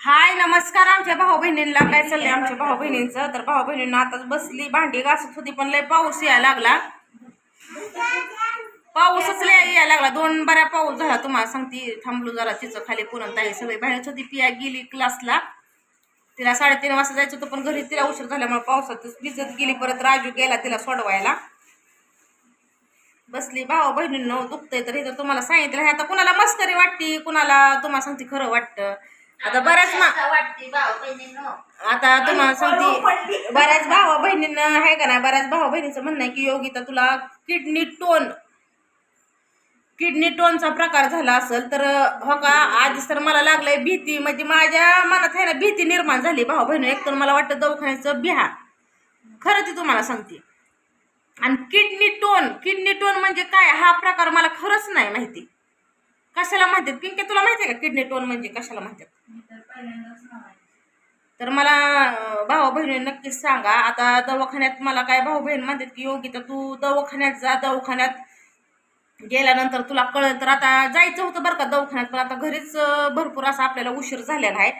हाय नमस्कार. आमच्या भाऊ बहिणींना काय चाललंय आमच्या भाऊ बहिणींचं तर भाऊ बहिणींना आताच बसली. भांडी घासत होती पण लय पाऊस यायला लागला. पाऊसच लय यायला लागला. दोन बऱ्या पाऊस झाला तुम्हाला सांगते. थांबलो जरा तिचं खाली पुन्हा ताई सगळी बाहेरच होती. पिया गेली क्लासला. तिला साडेतीन वाजता जायचं होतं पण घरी तिला उशीर झाल्यामुळे पावसातच भिजत गेली. परत राजू गेला तिला सोडवायला. बसली. भाऊ बहिणींना दुखतंय तर इथं तुम्हाला सांगितलं. आता कुणाला मस्करी वाटते? कुणाला तुम्हाला सांगते खरं वाटतं. आता बऱ्याच मा आता तुम्हाला सांगते बऱ्याच भावा बहिणींना आहे का नाही बऱ्याच भावा बहिणीचं म्हणणं आहे की योगिता तुला किडनी टोन किडनी टोनचा प्रकार झाला असेल तर हो का आधीच तर मला लागलंय भीती म्हणजे माझ्या मनात आहे ना भीती निर्माण झाली. भाऊ बहिण एक तर मला वाटतं दवाखान्याचं बिहा. खरं ती तुम्हाला सांगते. आणि किडनी टोन किडनी टोन म्हणजे काय? हा प्रकार मला खरंच नाही माहिती. कशाला म्हणतात? पिंके तुला माहिती आहे का किडनी टोन म्हणजे कशाला म्हणतात? तर मला भाऊ बहिणी नक्कीच सांगा. आता दवाखान्यात मला काय भाऊ बहीण म्हणतात की योगी तर तू दवाखान्यात जा. दवाखान्यात गेल्यानंतर तुला कळलं. तर आता जायचं होतं बरं का दवाखान्यात पण आता घरीच भरपूर असा आपल्याला उशीर झालेला आहे.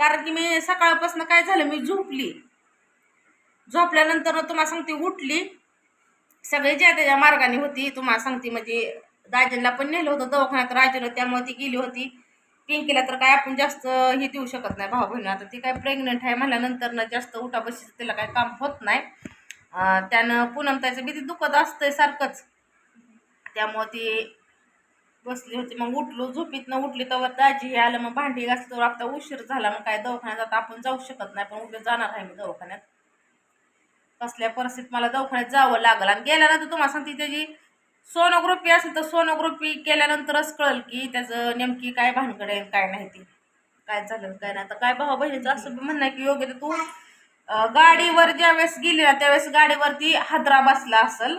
कारण की मी सकाळपासून काय झालं मी झोपली. झोपल्यानंतर तुम्हाला सांगते उठली. सगळे ज्या त्याच्या मार्गाने होती तुम्हाला सांगते म्हणजे दाजींना पण नेलं होतं दवाखान्यात. राजूला त्यामुळे ती गेली होती. पिंकीला तर काय आपण जास्त हे देऊ शकत नाही भाऊ बहिणी. आता ती काय प्रेग्नंट आहे म्हणल्यानंतर ना जास्त उठाबशीचं तिला काय काम होत नाही. त्यानं पूनम त्याचं भीती दुखत असतंय सारखंच. त्यामुळं ती बसली होती. मग उठलो झोपीतनं उठली तर दाजी हे आलं मग भांडी घासलं आता उशीर झाला. मग काय दवाखान्यात आता आपण जाऊ शकत नाही पण उद्या जाणार आहे मी दवाखान्यात. कसल्या परिस्थितीत मला दवाखान्यात जावं लागलं. आणि गेल्यानंतर तुम्हाला सांगते त्याची सोनोग्रुपी असेल तर सोनोग्रुपी केल्यानंतरच कळेल की त्याचं नेमकी काय भानगड आहे काय नाही ती. काय झालं काय नाही. आता काय भाऊ बहिणीचं असं म्हणणं आहे की योग्य तू गाडीवर ज्यावेळेस गेली ना त्यावेळेस गाडीवरती हादरा बसला असेल.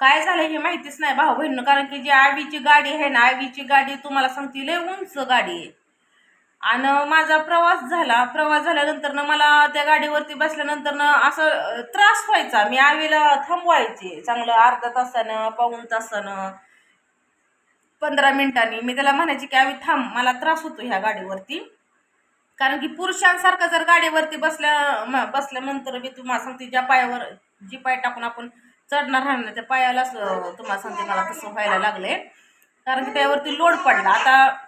काय झालं हे माहितीच नाही भाऊ बहिणीनं कारण की जी आवीची गाडी आहे ना आवीची गाडी तुम्हाला सांगते लय उंच गाडी आहे. आणि माझा प्रवास झाला. प्रवास झाल्यानंतर ना मला त्या गाडीवरती बसल्यानंतर ना असं त्रास व्हायचा. मी आवीला थांबवायचे चांगलं अर्धा तासानं पाऊण तासानं. पंधरा मिनिटांनी मी त्याला म्हणायची की आवी थांब मला त्रास होतो ह्या गाडीवरती. कारण की पुरुषांसारखं जर गाडीवरती बसल्या बसल्यानंतर मी तुम्हाला सांगते ज्या पायावर जी पाय टाकून आपण चढणार राहणार ना त्या पायालाच तुम्हाला सांगते मला तसं व्हायला लागले कारण की त्यावरती लोड पडला. आता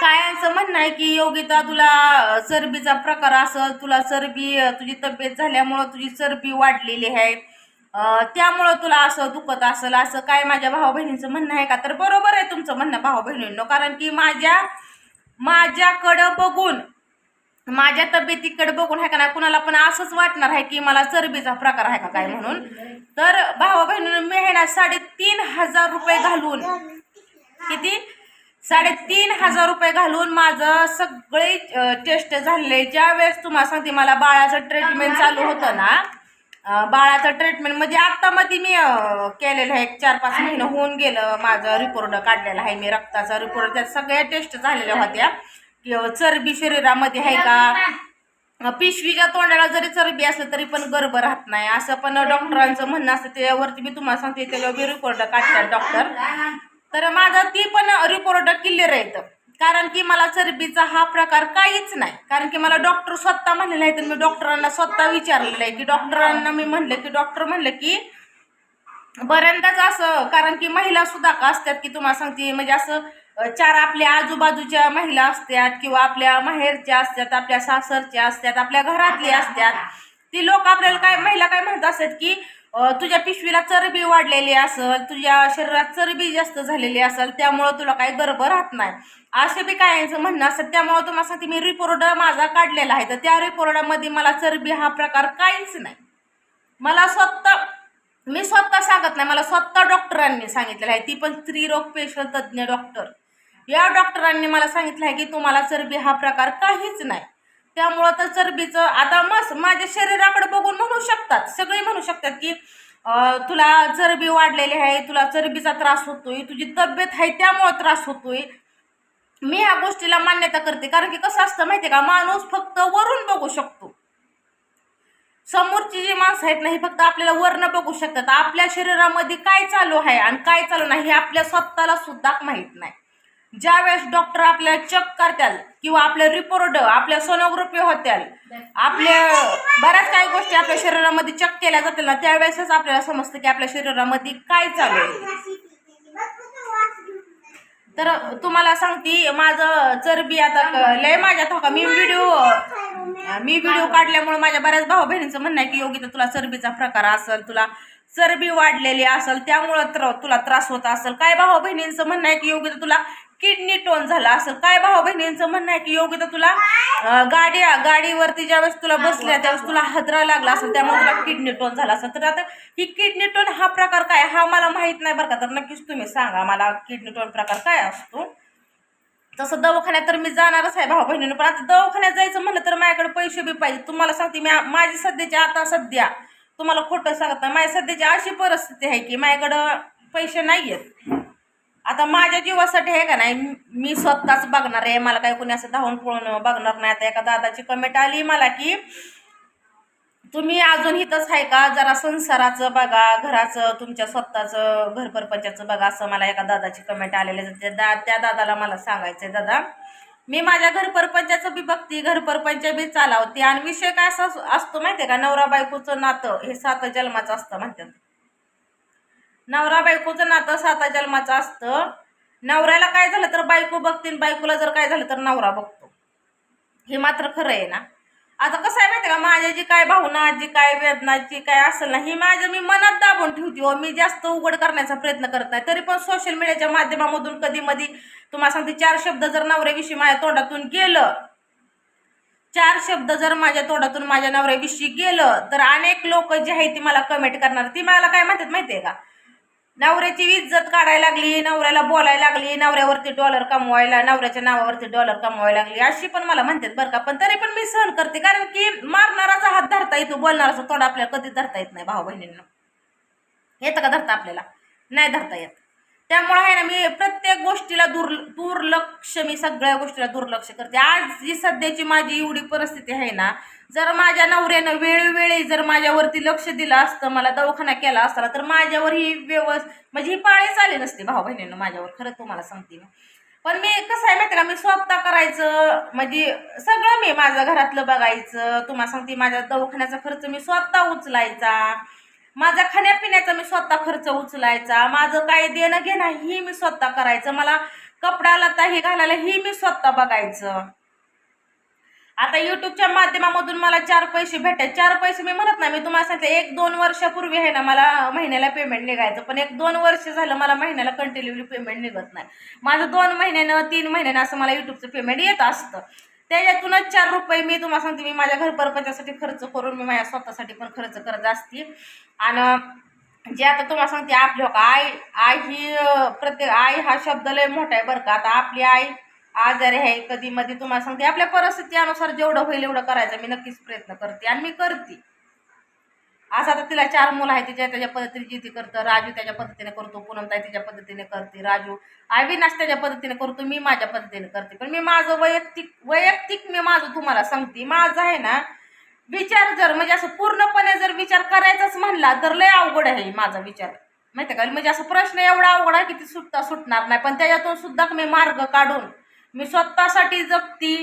काय असं म्हणणं आहे की योगिता तुला चरबीचा प्रकार असं तुला चरबी तुझी तब्येत झाल्यामुळं तुझी चरबी वाढलेली आहे. त्यामुळं तुला असं दुखत असेल असं काय माझ्या भाऊ बहिणींचं म्हणणं आहे का? तर बरोबर आहे तुमचं म्हणणं भाऊ बहिणींनो कारण की माझ्या माझ्याकडं बघून माझ्या तब्येतीकडे बघून आहे का नाही कुणाला पण असंच वाटणार आहे की मला चरबीचा प्रकार आहे का काय म्हणून. तर भावा बहिणीनं मेहनत साडेतीन हजार रुपये घालून किती? साडेतीन हजार रुपये घालून माझं सगळे टेस्ट झालेले. ज्या वेळेस तुम्हाला सांगते मला बाळाचं ट्रीटमेंट चालू होतं ना बाळाचं ट्रीटमेंट म्हणजे आत्ता मध्ये मी केलेलं आहे. एक चार पाच महिने होऊन गेलं. माझं रिपोर्ट काढलेला आहे. मी रक्ताचा रिपोर्ट त्यात सगळ्या टेस्ट झालेल्या होत्या. चरबी शरीरामध्ये आहे का? पिशवीच्या तोंडाला जरी चरबी असलं तरी पण गर्भ राहत नाही. असं पण डॉक्टरांचं म्हणणं असतं. त्यावरती मी तुम्हाला सांगते त्याला बी रिपोर्ट काढतात डॉक्टर तर माझं ती पण रिपोर्ट क्लिअर आहेत. कारण की मला चरबीचा हा प्रकार काहीच नाही. कारण की मला डॉक्टर स्वतः म्हणलेलं आहे तर मी डॉक्टरांना स्वतः विचारलेलं आहे. की डॉक्टरांना मी म्हणलं की डॉक्टर म्हणलं की बऱ्यांदाच असं कारण की महिला सुद्धा का असतात की तुम्हाला सांगते म्हणजे असं चार आपल्या आजूबाजूच्या महिला असतात किंवा आपल्या माहेरच्या असतात आपल्या सासरच्या असतात आपल्या घरातल्या असतात. ती लोक आपल्याला काय महिला काय म्हणत असतात की तुझ्या पिशवीला चरबी वाढलेली असेल तुझ्या शरीरात चरबी जास्त झालेली असेल त्यामुळं तुला काही गर्भ राहत नाही. असे बी काय म्हणणं असतं त्यामुळं तुम्हाला सांगते मी रिपोर्ट माझा काढलेला आहे. तर त्या रिपोर्टामध्ये मला चरबी हा प्रकार काहीच नाही. मला स्वतः मी स्वतः सांगत नाही मला स्वतः डॉक्टरांनी सांगितलेलं आहे. ती पण स्त्रीरोग पेशल तज्ज्ञ डॉक्टर. या डॉक्टरांनी मला सांगितलं आहे की तुम्हाला चरबी हा प्रकार काहीच नाही. त्यामुळं तर चरबीचं आता मस माझ्या शरीराकडे बघून म्हणू शकतात. सगळे म्हणू शकतात की तुला चरबी वाढलेली आहे तुला चरबीचा त्रास होतोय तुझी तब्येत आहे त्यामुळं त्रास होतोय. मी ह्या गोष्टीला मान्यता करते. कारण की कसं असतं माहिती आहे का? माणूस फक्त वरून बघू शकतो. समोरची जी माणसं आहेत ना ही फक्त आपल्याला वर्ण बघू शकतात. आपल्या शरीरामध्ये काय चालू आहे आणि काय चालू नाही हे आपल्या स्वतःला सुद्धा माहीत नाही. ज्यावेळेस डॉक्टर आपल्याला चेक करतात किंवा आपले रिपोर्ट आपल्या सोनोग्राफी होत्याल आपल्या बऱ्याच काही गोष्टी आपल्या शरीरामध्ये चेक केल्या जातील ना त्यावेळेसच आपल्याला समजतं की आपल्या शरीरामध्ये काय चालू आहे. तर तुम्हाला सांगते माझं चरबी आता लय माझ्यात हो मी व्हिडिओ मी व्हिडिओ काढल्यामुळे माझ्या बऱ्याच भाऊ बहिणींचं म्हणणं आहे की योगिता तुला चरबीचा प्रकार असेल तुला चरबी वाढलेली असेल त्यामुळं तर तुला त्रास होत असेल. काय भाऊ बहिणींचं म्हणणं आहे की योगिता तुला किडनी टोन झाला असं काय भाऊ बहिणींचं म्हणणं आहे की योगिता तुला गाडी गाडीवरती ज्यावेळेस तुला बसल्या त्यावेळेस तुला हदरा लागला असेल त्यामुळे तुला किडनी टोन झाला असेल. तर आता ही किडनी टोन हा प्रकार काय? हा मला माहीत नाही बरं का तर नक्कीच तुम्ही सांगा मला किडनी टोन प्रकार काय असतो. तसं दवाखान्यात तर मी जाणारच आहे भाऊ बहिणीनं पण आता दवाखान्यात जायचं म्हणलं तर माझ्याकडे पैसे बी पाहिजे. तुम्हाला सांगते मी माझी सध्याची आता सध्या तुम्हाला खोटं सांगत नाही माझ्या सध्याची अशी परिस्थिती आहे की माझ्याकडं पैसे नाही आहेत आता माझ्या जीवासाठी आहे का नाही मी स्वतःच बघणार आहे मला काही कोणी असं धावून पळून बघणार नाही. आता एका दादाची कमेंट आली मला की तुम्ही अजून इथंच आहे का? जरा संसाराचं बघा घराचं तुमच्या स्वतःचं घर परपंचाचं बघा असं मला एका दादाची कमेंट आलेले दा त्या दादाला मला सांगायचंय दादा मी माझ्या घर परपंचाचं बी बघते घर परपंच बी चालावते. आणि विषय काय असा असतो माहितीये का? नवरा बायकोचं नातं हे सात जन्माचं असतं म्हणतात. नवरा बायकोचं नातं साता जन्माचं असतं. नवऱ्याला काय झालं तर बायको बघतील बायकोला जर काय झालं तर नवरा बघतो. हे मात्र खरं आहे ना. आता कसं आहे माहिती का? माझ्या जी काय भावना जी काय वेदना जी काय असेल ना ही माझ्या मी मनात दाबून ठेवते व मी जास्त उघड करण्याचा प्रयत्न करत नाही. तरी पण सोशल मीडियाच्या माध्यमामधून कधी मधी तुम्हाला सांगते चार शब्द जर नवऱ्याविषयी माझ्या तोंडातून गेलं चार शब्द जर माझ्या तोंडातून माझ्या नवऱ्याविषयी गेलं तर अनेक लोक जी आहेत ती मला कमेंट करणार. ती मला काय म्हणतात माहिती आहे का? नवऱ्याची इज्जत काढायला लागली नवऱ्याला बोलायला लागली नवऱ्यावरती डॉलर कमवायला नवऱ्याच्या नावावरती डॉलर कमवायला लागली. अशी पण मला म्हणतात बरं का पण तरी पण मी सहन करते कारण की मारणाराचा हात धरता येतो बोलणाराचा तोंड आपल्याला कधी धरता येत नाही भाऊ बहिणींना. येतं का धरता आपल्याला? नाही धरता येत. त्यामुळे आहे ना मी प्रत्येक गोष्टीला दुर् दुर्लक्ष मी सगळ्या गोष्टीला दुर्लक्ष करते. आज जी सध्याची माझी एवढी परिस्थिती आहे ना जर माझ्या नवऱ्यानं वेळोवेळी जर माझ्यावरती लक्ष दिलं असतं मला दवाखाना केला असता तर माझ्यावर ही व्यवस् म्हणजे ही पाळीच चालली नसते भाऊ बहिणीनं माझ्यावर खरं तुम्हाला सांगते मी. पण मी कसं आहे माहिती का मी स्वतः करायचं म्हणजे सगळं मी माझं घरातलं बघायचं. तुम्हाला सांगते माझ्या दवाखान्याचा खर्च मी स्वतः उचलायचा. माझा खाण्यापिण्याचा मी स्वतः खर्च उचलायचा. माझं काय देणं घेणं ही मी स्वतः करायचं. मला कपडा लता हे घालायला ही मी स्वतः बघायचं. आता युट्यूबच्या माध्यमामधून मला चार पैसे भेटतात. चार पैसे मी म्हणत नाही मी तुम्हाला सांगते एक दोन वर्षापूर्वी आहे ना मला महिन्याला पेमेंट निघायचं. पण एक दोन वर्ष झालं मला महिन्याला कंटिन्युअली पेमेंट निघत नाही. माझं दोन महिन्यानं तीन महिन्यानं असं मला युट्यूबचं पेमेंट येत असतं. त्याच्यातूनच चार रुपये मी तुम्हाला सांगते मी माझ्या घर खर्च करून मी माझ्या स्वतःसाठी पण खर्च करत असते. आणि जे आता तुम्हाला सांगते आपली हो का आई आई ही प्रत्येक आई हा शब्द लय मोठा आहे बरं का. आता आपली आई आजार आहे कधी मध्ये तुम्हाला सांगते आपल्या परिस्थितीनुसार जेवढं होईल एवढं करायचं. मी नक्कीच प्रयत्न करते आणि मी करते. असं आता तिला चार मुलं आहे तिच्या त्याच्या पद्धतीने जी ती करतं राजू त्याच्या पद्धतीने करतो पूनमताई तिच्या पद्धतीने करते राजू अविनाश त्याच्या पद्धतीने करतो मी माझ्या पद्धतीने करते. पण मी माझं वैयक्तिक वैयक्तिक मी माझं तुम्हाला सांगते माझं आहे ना विचार जर म्हणजे असं पूर्णपणे जर विचार करायचाच म्हणला तर लय अवघड आहे माझा विचार. माहिती का? म्हणजे असं प्रश्न एवढा अवघड आहे की ती सुटता सुटणार नाही पण त्याच्यातून सुद्धा मी मार्ग काढून मी स्वतःसाठी जगती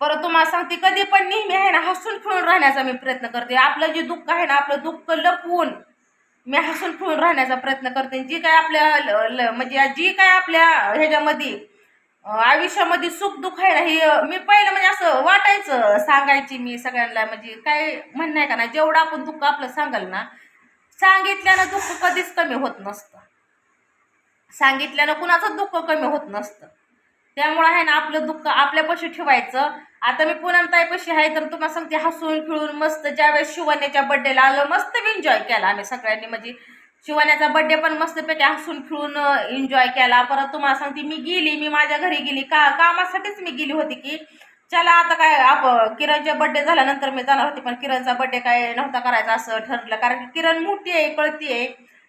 परत तुम्हाला सांगते कधी पण नेहमी आहे ना हसून खेळून राहण्याचा मी प्रयत्न करते. आपलं जे दुःख आहे ना आपलं दुःख लपवून मी हसून खेळून राहण्याचा प्रयत्न करते. जी काय आपल्या ल- ल- म्हणजे जी काय आपल्या ह्याच्यामध्ये आयुष्यामध्ये सुख दुःख आहे ना हे मी पहिलं म्हणजे असं वाटायचं सांगायची मी सगळ्यांना. म्हणजे काय म्हणणं आहे का ना जेवढं आपण दुःख आपलं सांगाल ना सांगितल्यानं दुःख कधीच कमी होत नसतं. सांगितल्यानं कुणाचं दुःख कमी होत नसतं. त्यामुळं आहे ना आपलं दुःख आपल्यापाशी ठेवायचं. आता मी पुनमताईपाशी आहे तर तुम्हाला सांगते हसून खेळून मस्त ज्यावेळेस शिवण्याच्या बड्डेला आलं मस्त एन्जॉय केला आम्ही सगळ्यांनी. म्हणजे शिवण्याचा बड्डे पण मस्तपैकी हसून खेळून एन्जॉय केला. परत तुम्हाला सांगते मी गेली मी माझ्या घरी गेली का कामासाठीच मी गेली होती की चला आता काय आप किरणच्या बड्डे झाल्यानंतर मी जाणार होती पण किरणचा बड्डे काय नव्हता करायचा असं ठरलं. कारण की किरण मोठी आहे कळती आहे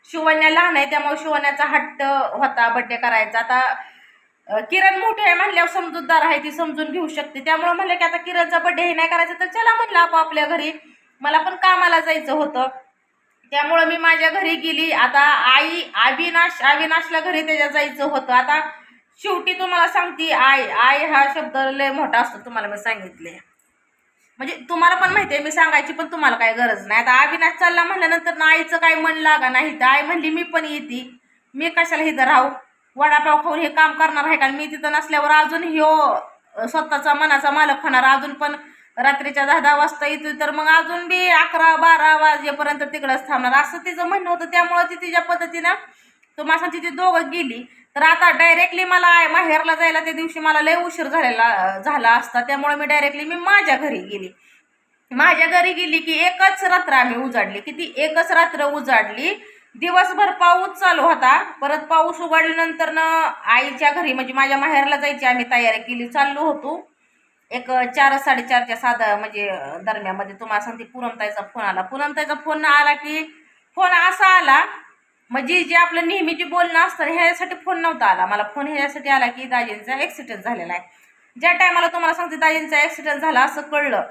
शिवण्या लहान आहे त्यामुळे शिवण्याचा हट्ट होता बड्डे करायचा. आता किरण मोठे आहे म्हणल्यावर समजूतदार आहे ती समजून घेऊ शकते. त्यामुळे म्हणलं की आता किरणचा बड्डे हे नाही करायचं तर चला म्हणलं आपापल्या घरी. मला पण कामाला जायचं होतं. त्यामुळं मी माझ्या घरी गेली. आता आई अविनाश अविनाशला घरी त्याच्या जायचं होतं. आता शेवटी तुम्हाला सांगते आय आय हा शब्द लय मोठा असतो तुम्हाला मी सांगितले म्हणजे तुम्हाला पण माहिती आहे मी सांगायची पण तुम्हाला काही गरज नाही. आता अविनाश चालला म्हटल्यानंतर ना आईचं काही मन लागा नाही. तर आई म्हणली मी पण येते. मी कशाला इथं राहू? वडापाव खाऊन हे काम करणार आहे कारण मी तिथं नसल्यावर अजून ह्यो स्वतःचा मनाचा मालक होणार. अजून पण रात्रीच्या दहा दहा वाजता येतो तर मग अजून बी अकरा बारा वाजेपर्यंत तिकडंच थांबणार. असं तिचं म्हणणं होतं. त्यामुळं ती तिच्या पद्धतीनं तुम्हाला सांगते ती दोघं गेली. तर आता डायरेक्टली मला माहेरला जायला त्या दिवशी मला लय उशीर झालेला झाला असता. त्यामुळे मी डायरेक्टली मी माझ्या घरी गेली. माझ्या घरी गेली की एकच रात्र आम्ही उजाडली. किती? एकच रात्र उजाडली. दिवसभर पाऊस चालू होता. परत पाऊस उघडल्यानंतर न आईच्या घरी म्हणजे माझ्या माहेरला जायची आम्ही तयारी केली चाललो होतो. एक चार साडेचारच्या साधा म्हणजे दरम्यामध्ये तुम्हाला सांगते पूनमताईचा फोन आला. पूनमताईचा फोन आला की फोन असा आला म्हणजे जे आपलं नेहमीचे बोलणं असतं ह्यासाठी फोन नव्हता आला. मला फोन ह्यासाठी आला की दाजींचा ॲक्सिडेंट झालेला आहे. ज्या टायमाला तुम्हाला सांगते दाजींचा ॲक्सिडेंट झाला असं कळलं.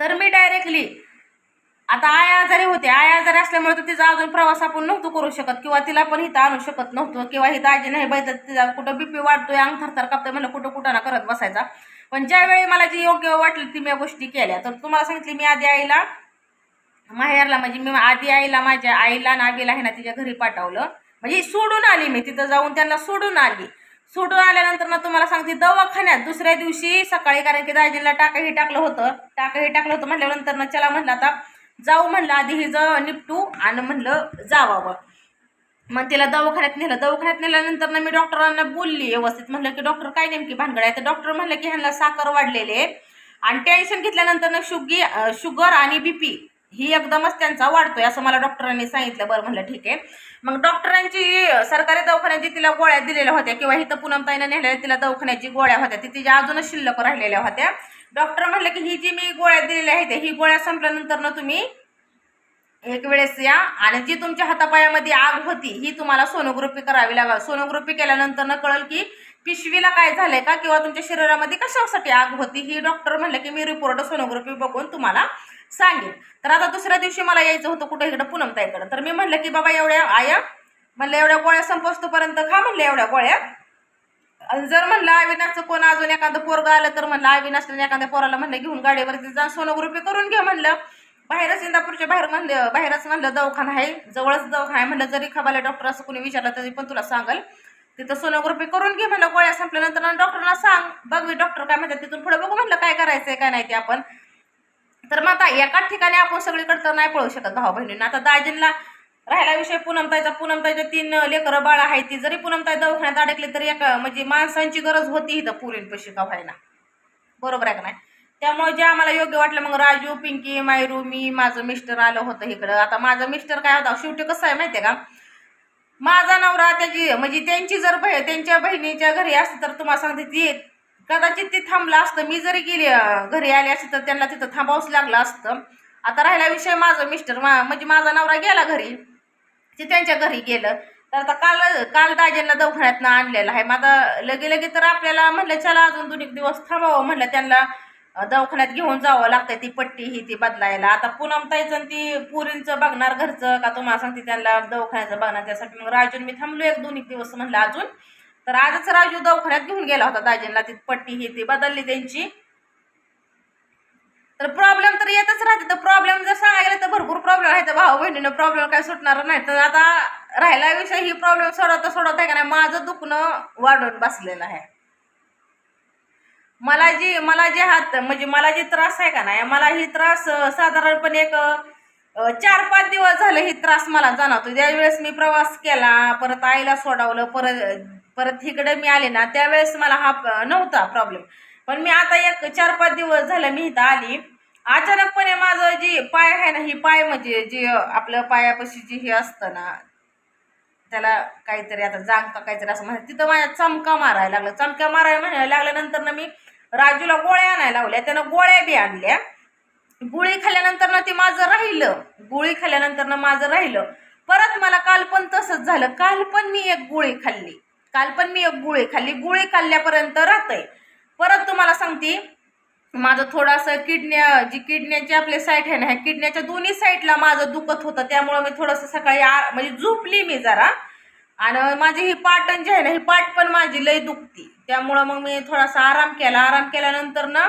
तर मी डायरेक्टली आता आय आजारी होते. आय आजारी असल्यामुळे तर तिचा अजून प्रवास आपण नव्हतो करू शकत. किंवा तिला पण इथं आणू शकत नव्हतो. किंवा ही दाजी नाही बैठत. तिचा कुठं बीपी वाढतोय अंग थरथर कापतोय म्हणलं कुठं कुठं ना करत बसायचा. पण ज्यावेळी मला जी योग्य वाटली ती मी गोष्टी केल्या. तर तुम्हाला सांगितली मी आधी आईला माहेरला म्हणजे मी आधी आईला माझ्या आईला नागीला आहे ना तिच्या घरी पाठवलं. म्हणजे सोडून आली मी. तिथं जाऊन त्यांना सोडून आली. सोडून आल्यानंतर ना तुम्हाला सांगते दवाखान्यात दुसऱ्या दिवशी सकाळी कारण की दाजीला टाकाही टाकलं होतं. टाकाही टाकलं होतं म्हटल्यानंतर ना चला म्हटलं आता जाऊ म्हणलं आधी हे ज निपटू आणि म्हणलं जावावं. मग तिला दवाखान्यात नेलं. दवाखान्यात नेल्यानंतर ना मी डॉक्टरांना बोलली व्यवस्थित. म्हणलं की डॉक्टर काय नेमकी भानगड आहे? तर डॉक्टर म्हणलं की ह्यांना साखर वाढलेली आहे. आणि टेन्शन घेतल्यानंतर ना शुगी शुगर आणि बीपी ही एकदमच त्यांचा वाढतोय असं मला डॉक्टरांनी सांगितलं. बरं म्हणलं ठीक आहे. मग डॉक्टरांची सरकारी दवाखान्याची तिला गोळ्या दिलेल्या होत्या किंवा इथं पुनमताईनं नेलेल्या तिला दवाखान्याची गोळ्या होत्या. ती तिच्या अजूनच शिल्लक राहिलेल्या होत्या. डॉक्टर म्हटलं की ही जी मी गोळ्या दिलेल्या आहेत ही गोळ्या संपल्यानंतर ना तुम्ही एक वेळेस या. आणि जी तुमच्या हातापायामध्ये आग होती ही तुम्हाला सोनोग्राफी करावी लागेल सोनोग्राफी केल्यानंतर न कळल की पिशवीला काय झालंय का किंवा तुमच्या शरीरामध्ये कशासाठी आग होती ही डॉक्टर म्हणलं की मी रिपोर्ट सोनोग्राफी बघून तुम्हाला सांगेन. तर आता दुसऱ्या दिवशी मला यायचं होतं कुठं इकडं पूनमताईकडं. तर मी म्हणलं की बाबा एवढ्या आया म्हणलं एवढ्या गोळ्या संपस्तोपर्यंत खा म्हणलं एवढ्या गोळ्या. जर म्हणलं अविनाशचं कोण अजून एखादं पोरगं आलं तर म्हणलं अविनाशला एखाद्या पोराला म्हणलं घेऊन गाडीवरती जाऊन सोनोग्रुपी करून घे म्हणलं. बाहेरच इंदापूरच्या बाहेर म्हणलं बाहेरच म्हणलं दवाखाना आहे जवळच दवाखाना आहे म्हणलं जरी खबाले डॉक्टर असं कोणी विचारलं तरी पण तुला सांगल. तिथं सोनोग्रुपी करून घे म्हणलं गोळ्या संपल्यानंतर आणि डॉक्टरना सांग बघ मी डॉक्टर काय म्हणतात तिथून पुढे बघू म्हणलं काय करायचंय काय नाही ते आपण. तर मग आता एकाच ठिकाणी आपण सगळीकडे तर नाही पळू शकत भाऊ बहिणींना आता दाजींना राहिला विषय पूनमताईचा. पूनमताईचे तीन लेकरं बाळ आहे ती. जरी पूनमताई दवाखान्यात अडकली तरी एका म्हणजे माणसांची गरज होती इथं पुरीन पैसे का व्हायला बरोबर आहे का नाही? त्यामुळे जे आम्हाला योग्य वाटलं मग राजू पिंकी मायरू मी माझं मिस्टर आलं होतं इकडं. आता माझं मिस्टर काय होता? शेवटी कसं आहे माहिती आहे का? माझा नवरा त्याची म्हणजे त्यांची जर बह त्यांच्या बहिणीच्या घरी असतं तर तुम्हाला सांगते ती कदाचित ती थांबलं असतं. मी जरी गेली घरी आली असते तर त्यांना तिथं थांबावंच लागलं असतं. आता राहिला विषय माझं मिस्टर मा म्हणजे माझा नवरा गेला घरी. ते त्यांच्या घरी गेलं तर आता काल काल दाजींना दवाखान्यातनं आणलेलं आहे. मग आता लगे लगे तर आपल्याला म्हणलं चला अजून दोन एक दिवस थांबावं. म्हणलं त्यांना दवाखान्यात घेऊन जावं लागतंय ती पट्टी ही ती बदलायला. आता पूनम ताईचं आणि ती पुरींचं बघणार घरचं का तुम्हाला सांगते त्यांना दवाखान्याचं बघणार त्यासाठी मग राजून मी थांबलो एक दोन एक दिवस म्हणलं अजून. तर आजच राजू दवाखान्यात घेऊन गेला होता दाजींना ती पट्टी ही ती बदलली त्यांची. तर प्रॉब्लेम तर येतच राहते. तर प्रॉब्लेम जर सांगायला गेलं तर भरपूर प्रॉब्लेम आहे तर भाऊ बहिणीनं प्रॉब्लेम काय सुटणार नाही. तर आता राहिला विषय ही प्रॉब्लेम सोडवता सोडवता आहे का नाही माझं दुखणं वाढून बसलेलं आहे. मला जी मला जे हात म्हणजे मला जे त्रास आहे का नाही मला ही त्रास साधारणपणे एक चार पाच दिवस झाले ही त्रास मला जाणवतो ज्यावेळेस मी प्रवास केला परत आईला सोडवलं परत परत इकडे मी आले ना त्यावेळेस मला हा नव्हता प्रॉब्लेम पण मी आता एक चार पाच दिवस झालं मी इथं आली. अचानकपणे माझं जी पाय आहे ना ही पाय म्हणजे जे आपलं पायापाशी जे हे असतं ना त्याला काहीतरी आता जांग का काहीतरी असं म्हणतात. तिथं माझ्या चमका मारायला लागलं. चमक्या मारायला म्हणायला लागल्यानंतर ना मी राजूला गोळ्या आणायला लावल्या. त्यानं गोळ्या बी आणल्या. गोळी खाल्ल्यानंतर ना ते माझं राहिलं. गोळी खाल्ल्यानंतर ना माझं राहिलं. परत मला काल पण तसंच झालं. काल पण मी एक गोळी खाल्ली. काल पण मी एक गोळी खाल्ली. गोळी खाल्ल्यापर्यंत राहतंय परत तुम्हाला सांगते माझं थोडंसं किडन्या जी किडन्याची आपली साईट आहे ना ह्या किडन्याच्या दोन्ही साईडला माझं दुखत होतं. त्यामुळं मी थोडंसं सकाळी आ म्हणजे झोपली मी जरा. आणि माझी ही पाटण जी आहे ना ही पाट पण माझी लय दुखती. त्यामुळं मग मी थोडासा आराम केला. आराम केल्यानंतर ना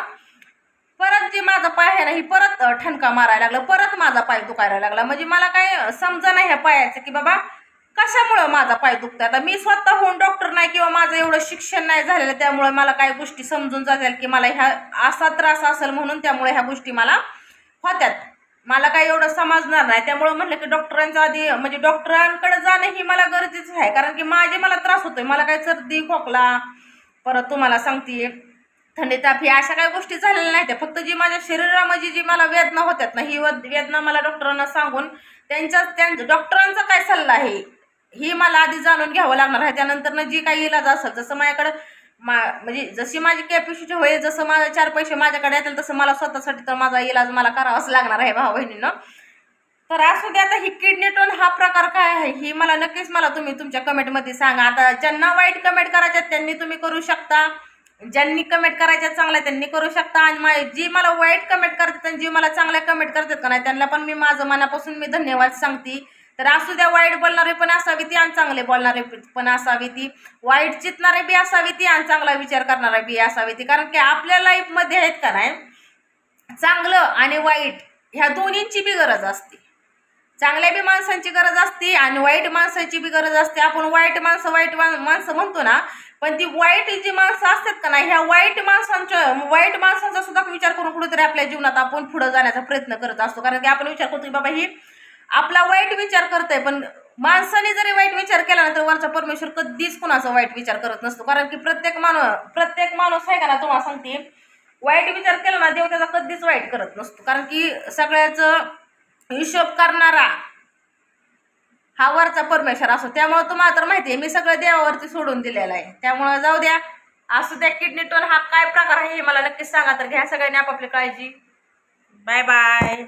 परत जे माझा पाय आहे ना ही परत ठणका मारायला लागला. परत माझा पाय दुखायला लागला. म्हणजे मला काय समजा नाही ह्या पायाचं की बाबा कशामुळं माझा पाय दुखतो आता मी स्वतः होऊन डॉक्टर नाही किंवा माझं एवढं शिक्षण नाही झालेलं त्यामुळे मला काही गोष्टी समजून जातील की मला ह्या असा त्रास असेल म्हणून त्यामुळे ह्या गोष्टी मला होत्यात. मला काही एवढं समजणार नाही. त्यामुळं म्हणलं की डॉक्टरांचा आधी म्हणजे डॉक्टरांकडे जाणं ही मला गरजेचं आहे. कारण की माझे मला त्रास होतोय. मला काही सर्दी खोकला परत तुम्हाला सांगते थंडी ताप ही अशा काही गोष्टी झालेल्या नाहीत. त्या. फक्त जी माझ्या शरीरामध्ये जी मला वेदना होत्यात ना ही वद- वेदना मला डॉक्टरांना सांगून त्यांच्या त्यांचं डॉक्टरांचा काय सल्ला आहे. ही मला आधी जाणून घ्यावं लागणार आहे. त्यानंतर जी काही इलाज असेल जसं माझ्याकडं मा म्हणजे जशी माझी कॅपॅसिटी होईल जसं माझे चार पैसे माझ्याकडे येतील तसं मला स्वतःसाठी तर माझा इलाज मला करावाच लागणार आहे भाऊ बहिणीनं तर असू दे आता ही किडनी टोन हा प्रकार काय आहे ही मला नक्कीच मला तुम्ही तुमच्या कमेंटमध्ये सांगा. आता ज्यांना वाईट कमेंट करायच्या त्यांनी तुम्ही करू शकता. ज्यांनी कमेंट करायच्या चांगल्या त्यांनी करू शकता. आणि मा जी मला वाईट कमेंट करतात आणि जी मला चांगल्या कमेंट करतात का नाही त्यांना पण मी माझं मनापासून मी धन्यवाद सांगते. तर असू द्या वाईट बोलणारे पण असावी ती आणि चांगले बोलणारे पण असावी ती वाईट चितणारे बी असावी ती आणि चांगला विचार करणारे बी असावी ती कारण की आपल्या लाईफमध्ये आहेत का नाही चांगलं आणि वाईट ह्या दोन्हींची बी गरज असते. चांगल्या बी माणसांची गरज असते आणि वाईट माणसाची बी गरज असते. आपण वाईट माणसं वाईट मा- माणसं म्हणतो ना पण ती वाईट जी माणसं असतात का नाही ह्या वाईट माणसांच्या वाईट माणसांचा सुद्धा विचार करून कुठेतरी आपल्या जीवनात आपण पुढे जाण्याचा प्रयत्न करत असतो. कारण की आपण विचार करतो की बाबा ही आपला वाईट विचार करतोय पण माणसाने जरी वाईट विचार केला ना तर वरचा परमेश्वर कधीच कुणाचा वाईट विचार करत नसतो. कारण की प्रत्येक माणूस प्रत्येक माणूस आहे का ना तुम्हाला सांगते वाईट विचार केला ना देव त्याचा कधीच वाईट करत नसतो. कारण की सगळ्याचं हिशोब करणारा हा वरचा परमेश्वर असो त्यामुळे तुम्हाला तर माहिती आहे मी सगळं देवावरती सोडून दिलेलं आहे. त्यामुळं जाऊ द्या असू द्या किडनी टोन हा काय प्रकार आहे हे मला नक्कीच सांगा. तर घ्या सगळ्यांनी आपापली काळजी. Bye bye.